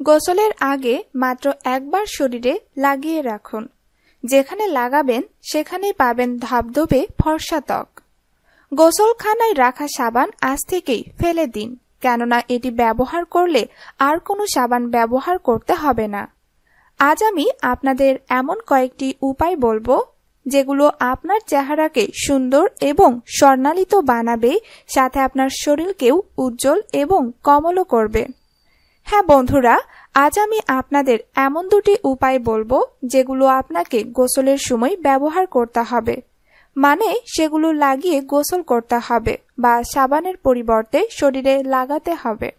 গোসলের আগে মাত্র একবার শরীরে লাগিয়ে রাখুন। যেখানে লাগাবেন, সেখানেই পাবেন ধবধবে ফর্সা ত্বক। গোসলখানায় রাখা সাবান আজ থেকেই ফেলে দিন, কেননা এটি ব্যবহার করলে আর কোনো সাবান ব্যবহার করতে হবে না। আজ আমি আপনাদের এমন কয়েকটি উপায় বলব, যেগুলো আপনার চেহারাকে সুন্দর এবং স্বর্ণালিত বানাবে, সাথে আপনার শরীরকেও উজ্জ্বল এবং কমলও করবে। হ্যাঁ বন্ধুরা, আজ আমি আপনাদের এমন দুটি উপায় বলব যেগুলো আপনাকে গোসলের সময় ব্যবহার করতে হবে। মানে সেগুলো লাগিয়ে গোসল করতে হবে বা সাবানের পরিবর্তে শরীরে লাগাতে হবে।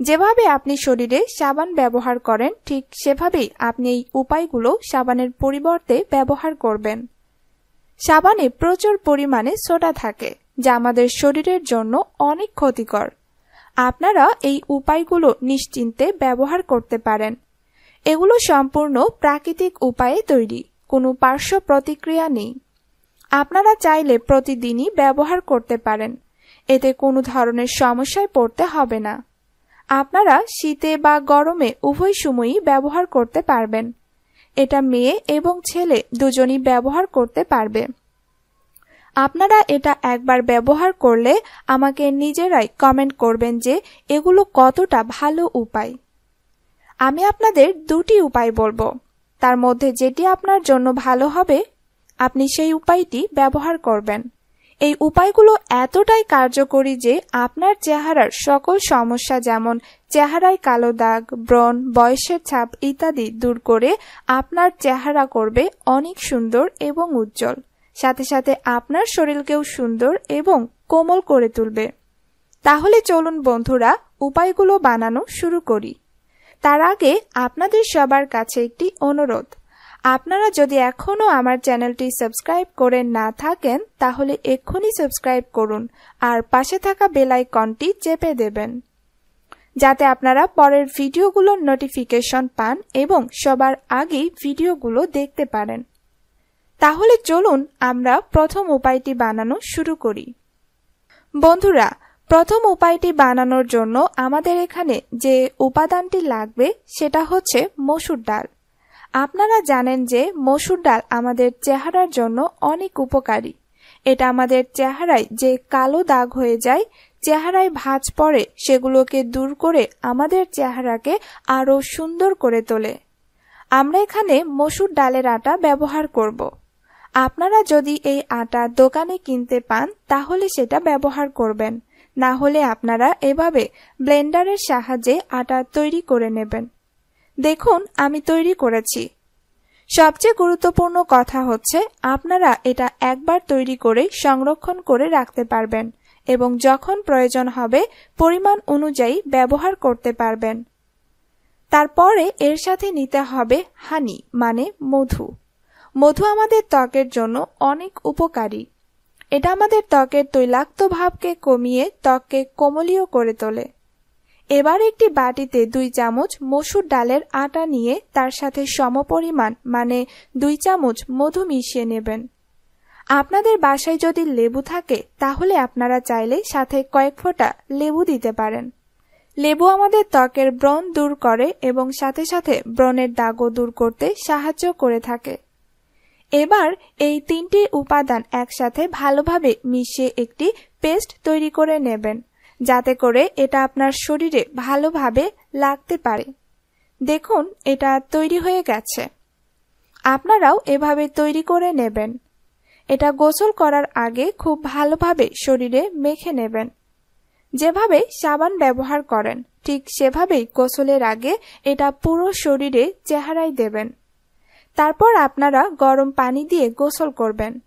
যেভাবে আপনি শরীরে সাবান ব্যবহার করেন, ঠিক সেভাবেই আপনি এই উপায়গুলো সাবানের পরিবর্তে ব্যবহার করবেন। সাবানে প্রচুর পরিমাণে সোডা থাকে, যা আমাদের শরীরের জন্য অনেক ক্ষতিকর। আপনারা এই উপায়গুলো নিশ্চিন্তে ব্যবহার করতে পারেন। এগুলো সম্পূর্ণ প্রাকৃতিক উপায়ে তৈরি, কোনো পার্শ্ব প্রতিক্রিয়া নেই। আপনারা চাইলে প্রতিদিনই ব্যবহার করতে পারেন, এতে কোনো ধরনের সমস্যায় পড়তে হবে না। আপনারা শীতে বা গরমে উভয় সময়ই ব্যবহার করতে পারবেন। এটা মেয়ে এবং ছেলে দুজনই ব্যবহার করতে পারবে। আপনারা এটা একবার ব্যবহার করলে আমাকে নিজেরাই কমেন্ট করবেন যে এগুলো কতটা ভালো উপায়। আমি আপনাদের দুটি উপায় বলব। তার মধ্যে যেটি আপনার জন্য ভালো হবে, আপনি সেই উপায়টি ব্যবহার করবেন। এই উপায়গুলো এতটাই কার্যকরী যে আপনার চেহারার সকল সমস্যা যেমন চেহারায় কালো দাগ, ব্রণ, বয়সের ছাপ ইত্যাদি দূর করে আপনার চেহারা করবে অনেক সুন্দর এবং উজ্জ্বল। সাথে সাথে আপনার শরীরকেও সুন্দর এবং কোমল করে তুলবে। তাহলে চলুন বন্ধুরা, উপায়গুলো বানানো শুরু করি। তার আগে আপনাদের সবার কাছে একটি অনুরোধ। আপনারা যদি এখনও আমার চ্যানেলটি সাবস্ক্রাইব করে না থাকেন, তাহলে এক্ষুনি সাবস্ক্রাইব করুন আর পাশে থাকা বেল আইকনটি চেপে দেবেন। যাতে আপনারা পরের ভিডিওগুলোর নোটিফিকেশন পান এবং সবার আগেই ভিডিওগুলো দেখতে পারেন। তাহলে চলুন আমরা প্রথম উপায়টি বানানো শুরু করি। বন্ধুরা, প্রথম উপায়টি বানানোর জন্য আমাদের এখানে যে উপাদানটি লাগবে সেটা হচ্ছে মসুর ডাল। আপনারা জানেন যে মসুর ডাল আমাদের চেহারার জন্য অনেক উপকারী। এটা আমাদের চেহারায় যে কালো দাগ হয়ে যায়, চেহারায় ভাঁজ পড়ে, সেগুলোকে দূর করে আমাদের চেহারাকে আরও সুন্দর করে তোলে। আমরা এখানে মসুর ডালের আটা ব্যবহার করব। আপনারা যদি এই আটা দোকানে কিনতে পান, তাহলে সেটা ব্যবহার করবেন। না হলে আপনারা এভাবে ব্লেন্ডারের সাহায্যে আটা তৈরি করে নেবেন। দেখুন, আমি তৈরি করেছি। সবচেয়ে গুরুত্বপূর্ণ কথা হচ্ছে, আপনারা এটা একবার তৈরি করে সংরক্ষণ করে রাখতে পারবেন এবং যখন প্রয়োজন হবে, পরিমাণ অনুযায়ী ব্যবহার করতে পারবেন। তারপরে এর সাথে নিতে হবে হানি মানে মধু। মধু আমাদের ত্বকের জন্য অনেক উপকারী। এটা আমাদের ত্বকের তৈলাক্ত ভাবকে কমিয়ে ত্বককে কোমলীয় করে তোলে। এবার একটি বাটিতে দুই চামচ মসুর ডালের আটা নিয়ে তার সাথে সমপরিমাণ মানে দুই চামচ মধু মিশিয়ে নেবেন। আপনাদের বাসায় যদি লেবু থাকে, তাহলে আপনারা চাইলে সাথে কয়েক ফোঁটা লেবু দিতে পারেন। লেবু আমাদের ত্বকের ব্রণ দূর করে এবং সাথে সাথে ব্রণের দাগও দূর করতে সাহায্য করে থাকে। এবার এই তিনটি উপাদান একসাথে ভালোভাবে মিশিয়ে একটি পেস্ট তৈরি করে নেবেন, যাতে করে এটা আপনার শরীরে ভালোভাবে লাগতে পারে। দেখুন, এটা তৈরি হয়ে গেছে। আপনারাও এভাবে তৈরি করে নেবেন। এটা গোসল করার আগে খুব ভালোভাবে শরীরে মেখে নেবেন। যেভাবে সাবান ব্যবহার করেন, ঠিক সেভাবেই গোসলের আগে এটা পুরো শরীরে চেহারায় দেবেন। তারপর আপনারা গরম পানি দিয়ে গোসল করবেন।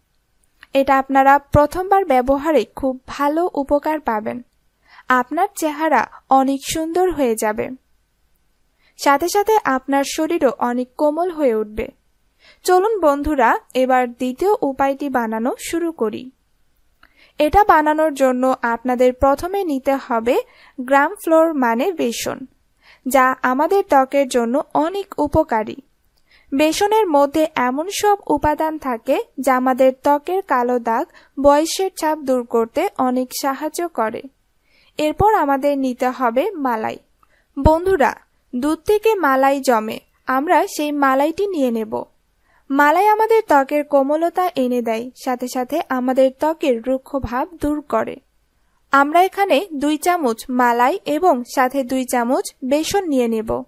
এটা আপনারা প্রথমবার ব্যবহারে খুব ভালো উপকার পাবেন। আপনার চেহারা অনেক সুন্দর হয়ে যাবে। সাথে সাথে আপনার শরীরও অনেক কোমল হয়ে উঠবে। চলুন বন্ধুরা, এবার দ্বিতীয় উপায়টি বানানো শুরু করি। এটা বানানোর জন্য আপনাদের প্রথমে নিতে হবে গ্রাম ফ্লোর মানে বেসন, যা আমাদের ত্বকের জন্য অনেক উপকারী। বেসনের মধ্যে এমন সব উপাদান থাকে যা আমাদের ত্বকের কালো দাগ, বয়সের ছাপ দূর করতে অনেক সাহায্য করে। এরপর আমাদের নিতে হবে মালাই। বন্ধুরা, দুধ থেকে মালাই জমে। আমরা সেই মালাইটি নিয়ে নেব। মালাই আমাদের ত্বকের কোমলতা এনে দেয়, সাথে সাথে আমাদের ত্বকের রুক্ষ ভাব দূর করে। আমরা এখানে দুই চামচ মালাই এবং সাথে দুই চামচ বেসন নিয়ে নেব।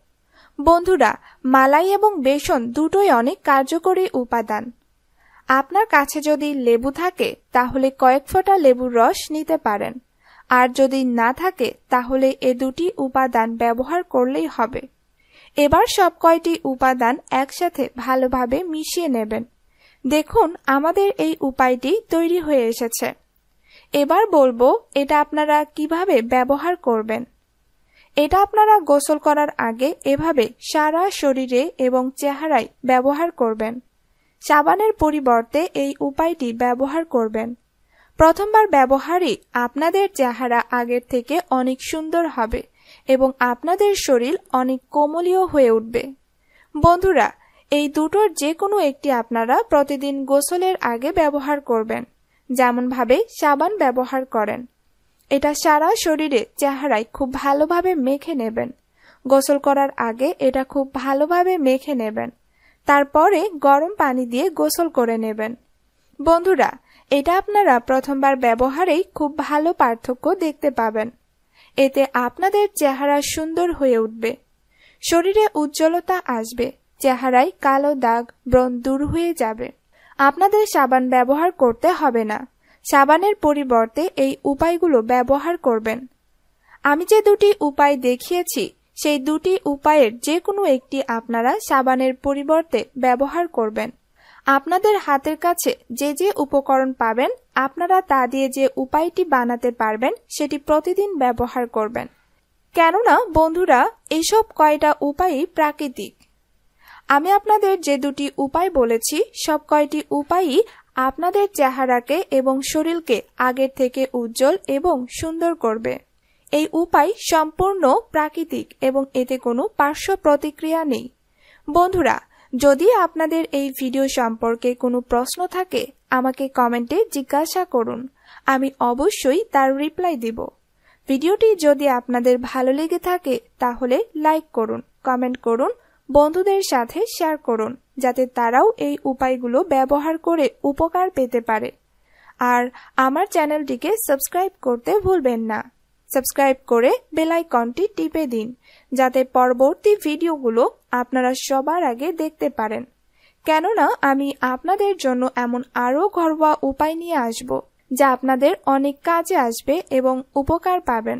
বন্ধুরা, মালাই এবং বেসন দুটোই অনেক কার্যকরী উপাদান। আপনার কাছে যদি লেবু থাকে, তাহলে কয়েক ফোঁটা লেবুর রস নিতে পারেন। আর যদি না থাকে, তাহলে এ দুটি উপাদান ব্যবহার করলেই হবে। এবার সব কয়টি উপাদান একসাথে ভালোভাবে মিশিয়ে নেবেন। দেখুন, আমাদের এই উপায়টি তৈরি হয়ে এসেছে। এবার বলব, এটা আপনারা কীভাবে ব্যবহার করবেন। এটা আপনারা গোসল করার আগে এভাবে সারা শরীরে এবং চেহারায় ব্যবহার করবেন। সাবানের পরিবর্তে এই উপায়টি ব্যবহার করবেন। প্রথমবার ব্যবহারই আপনাদের চেহারা আগের থেকে অনেক সুন্দর হবে এবং আপনাদের শরীর অনেক কোমলীয় হয়ে উঠবে। বন্ধুরা, এই দুটোর যে কোনো একটি আপনারা প্রতিদিন গোসলের আগে ব্যবহার করবেন। যেমনভাবে সাবান ব্যবহার করেন। এটা সারা শরীরে চেহারায় খুব ভালোভাবে মেখে নেবেন। গোসল করার আগে এটা খুব ভালোভাবে মেখে নেবেন। তারপরে গরম পানি দিয়ে গোসল করে নেবেন। বন্ধুরা, এটা আপনারা প্রথমবার ব্যবহারেই খুব ভালো পার্থক্য দেখতে পাবেন। এতে আপনাদের চেহারা সুন্দর হয়ে উঠবে। শরীরে উজ্জ্বলতা আসবে, চেহারায় কালো দাগ, ব্রণ দূর হয়ে যাবে। আপনাদের সাবান ব্যবহার করতে হবে না। সাবানের পরিবর্তে এই উপায়গুলো ব্যবহার করবেন। আমি যে দুটি উপায় দেখিয়েছি, সেই দুটি উপায়ের যে কোনো একটি আপনারা সাবানের পরিবর্তে ব্যবহার করবেন। আপনাদের হাতের কাছে যে যে উপকরণ পাবেন, আপনারা তা দিয়ে যে উপায়টি বানাতে পারবেন, সেটি প্রতিদিন ব্যবহার করবেন। কেননা, বন্ধুরা, এসব কয়টা উপায়ই প্রাকৃতিক। আমি আপনাদের যে দুটি উপায় বলেছি, সব কয়টি উপায়ই আপনাদের চেহারাকে এবং শরীরকে আগের থেকে উজ্জ্বল এবং সুন্দর করবে। এই উপায় সম্পূর্ণ প্রাকৃতিক এবং এতে কোনো পার্শ্ব প্রতিক্রিয়া নেই। বন্ধুরা, যদি আপনাদের এই ভিডিও সম্পর্কে কোনো প্রশ্ন থাকে, আমাকে কমেন্টে জিজ্ঞাসা করুন। আমি অবশ্যই তার রিপ্লাই দিব। ভিডিওটি যদি আপনাদের ভালো লেগে থাকে, তাহলে লাইক করুন, কমেন্ট করুন বন্ধুদের সাথে শেয়ার করুন, যাতে তারাও এই উপায়গুলো ব্যবহার করে উপকার পেতে পারে। আর আমার চ্যানেলটিকে সাবস্ক্রাইব করতে ভুলবেন না। সাবস্ক্রাইব করে বেলাইকনটি টিপে দিন, যাতে পরবর্তী ভিডিওগুলো আপনারা সবার আগে দেখতে পারেন। কেননা আমি আপনাদের জন্য এমন আরও ঘরোয়া উপায় নিয়ে আসব, যা আপনাদের অনেক কাজে আসবে এবং উপকার পাবেন।